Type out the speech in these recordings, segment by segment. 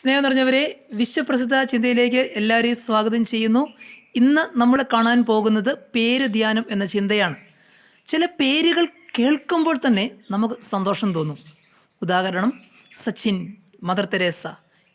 സ്നേഹം നിറഞ്ഞവരെ വിശ്വപ്രസിദ്ധ ചിന്തയിലേക്ക് എല്ലാവരെയും സ്വാഗതം ചെയ്യുന്നു. ഇന്ന് നമ്മൾ കാണാൻ പോകുന്നത് പേര് ധ്യാനം എന്ന ചിന്തയാണ്. ചില പേരുകൾ കേൾക്കുമ്പോൾ തന്നെ നമുക്ക് സന്തോഷം തോന്നും. ഉദാഹരണം സച്ചിൻ മദർ തെരേസ.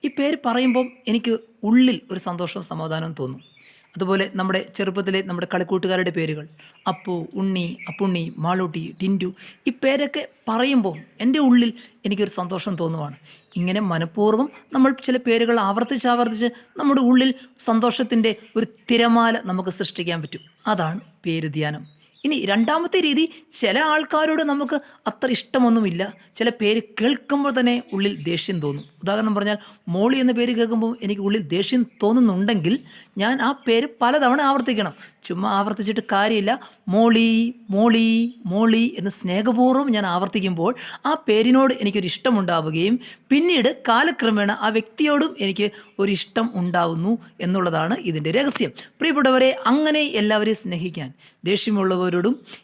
ഈ പേര് പറയുമ്പം എനിക്ക് ഉള്ളിൽ ഒരു സന്തോഷവും സമാധാനവും തോന്നും. അതുപോലെ നമ്മുടെ ചെറുപ്പത്തിലെ നമ്മുടെ കളിക്കൂട്ടുകാരുടെ പേരുകൾ. അപ്പു ഉണ്ണി അപ്പുണ്ണി മാളൂട്ടി ടിന്റു ഈ പേരൊക്കെ പറയുമ്പോൾ എന്റെ ഉള്ളിൽ എനിക്കൊരു സന്തോഷം തോന്നുവാണ്. ഇങ്ങനെ മനഃപൂർവം നമ്മൾ ചില പേരുകൾ ആവർത്തിച്ച് ആവർത്തിച്ച് നമ്മുടെ ഉള്ളിൽ സന്തോഷത്തിന്റെ ഒരു തിരമാല നമുക്ക് സൃഷ്ടിക്കാൻ പറ്റും. അതാണ് പേര് ധ്യാനം ഇനി രണ്ടാമത്തെ രീതി ചില ആൾക്കാരോട് നമുക്ക് അത്ര ഇഷ്ടമൊന്നുമില്ല. ചില പേര് കേൾക്കുമ്പോൾ തന്നെ ഉള്ളിൽ ദേഷ്യം തോന്നും. ഉദാഹരണം പറഞ്ഞാൽ മോളി എന്ന പേര് കേൾക്കുമ്പോൾ എനിക്ക് ഉള്ളിൽ ദേഷ്യം തോന്നുന്നുണ്ടെങ്കിൽ ഞാൻ ആ പേര് പലതവണ ആവർത്തിക്കണം. ചുമ്മാ ആവർത്തിച്ചിട്ട് കാര്യമില്ല. മോളി മോളി മോളി എന്ന് സ്നേഹപൂർവം ഞാൻ ആവർത്തിക്കുമ്പോൾ ആ പേരിനോട് എനിക്കൊരു ഇഷ്ടമുണ്ടാവുകയും പിന്നീട് കാലക്രമേണ ആ വ്യക്തിയോടും എനിക്ക് ഒരു ഇഷ്ടം ഉണ്ടാവുന്നു എന്നുള്ളതാണ് ഇതിന്റെ രഹസ്യം. പ്രിയപ്പെട്ടവരെ അങ്ങനെ എല്ലാവരെയും സ്നേഹിക്കാൻ ദേഷ്യമുള്ളവരോടും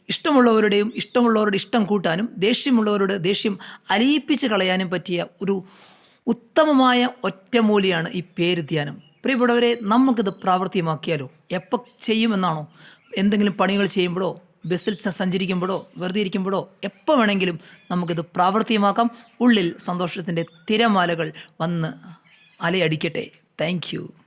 ഇഷ്ടമുള്ളവരുടെയും ഇഷ്ടമുള്ളവരുടെ ഇഷ്ടം കൂട്ടാനും ദേഷ്യമുള്ളവരുടെ ദേഷ്യം അലിയിപ്പിച്ച് കളയാനും പറ്റിയ ഒരു ഉത്തമമായ ഒറ്റമൂലിയാണ് ഈ പേര് ധ്യാനം. പ്രിയപ്പെട്ടവരെ നമുക്കിത് പ്രാവർത്തികമാക്കിയാലോ? എപ്പോൾ ചെയ്യുമെന്നാണോ? എന്തെങ്കിലും പണികൾ ചെയ്യുമ്പോഴോ ബസ്സിൽ സഞ്ചരിക്കുമ്പോഴോ വെറുതെ ഇരിക്കുമ്പോഴോ എപ്പോൾ വേണമെങ്കിലും നമുക്കിത് പ്രാവർത്തികമാക്കാം. ഉള്ളിൽ സന്തോഷത്തിന്റെ തിരമാലകൾ വന്ന് അലയടിക്കട്ടെ. താങ്ക്